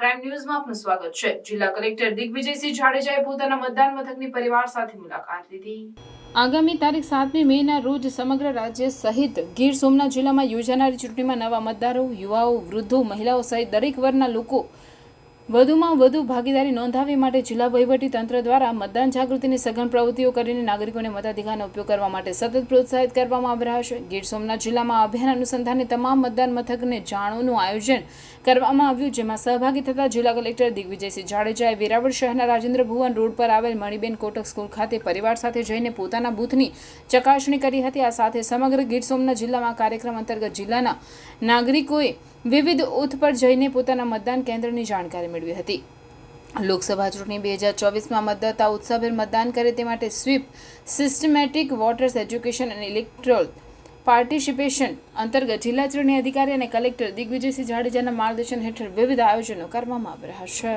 Crime ન્યૂઝમાં આપનું સ્વાગત છે. જિલ્લા કલેક્ટર દિગ્વિજયસિંહ જાડેજાએ પોતાના મતદાન મથકની પરિવાર સાથે મુલાકાત લીધી. આગામી તારીખ સાતમી મેના રોજ સમગ્ર રાજ્ય સહિત ગીર સોમનાથ જિલ્લામાં યોજાનારી ચૂંટણીમાં નવા મતદારો, યુવાઓ, વૃદ્ધો, મહિલાઓ સહિત દરેક વર્ગના લોકો વધુમાં વધુ ભાગીદારી નોંધાવી માટે જિલ્લા વહીવટી તંત્ર દ્વારા મતદાન જાગૃતિની સઘન પ્રવૃત્તિઓ કરીને નાગરિકોને મતાધિકારનો ઉપયોગ કરવા માટે સતત પ્રોત્સાહિત કરવામાં આવી રહ્યા છે. ગીર સોમનાથ જિલ્લામાં અભિયાન અનુસંધાને તમામ મતદાન મથકને જાણોનું આયોજન કરવામાં આવ્યું, જેમાં સહભાગી થતા જિલ્લા કલેક્ટર દિગ્વિજયસિંહ જાડેજાએ વેરાવળ શહેરના રાજેન્દ્ર ભુવન રોડ પર આવેલ મણિબેન કોટક સ્કૂલ ખાતે પરિવાર સાથે જઈને પોતાના બૂથની ચકાસણી કરી હતી. આ સાથે સમગ્ર ગીર સોમનાથ જિલ્લામાં કાર્યક્રમ અંતર્ગત જિલ્લાના નાગરિકોએ વિવિધ ઓથ પર જઈને પોતાના મતદાન કેન્દ્રની જાણકારી મેળવી હતી. લોકસભા ચૂંટણી બે હજાર ચોવીસમાં મતદાતા ઉત્સાહભેર મતદાન કરે તે માટે સ્વીપ, સિસ્ટમેટિક વોટર્સ એજ્યુકેશન અને ઇલેક્ટ્રોલ પાર્ટિસિપેશન અંતર્ગત જિલ્લા ચૂંટણી અધિકારી અને કલેક્ટર દિગ્વિજયસિંહ જાડેજાના માર્ગદર્શન હેઠળ વિવિધ આયોજનો કરવામાં આવી રહ્યા છે.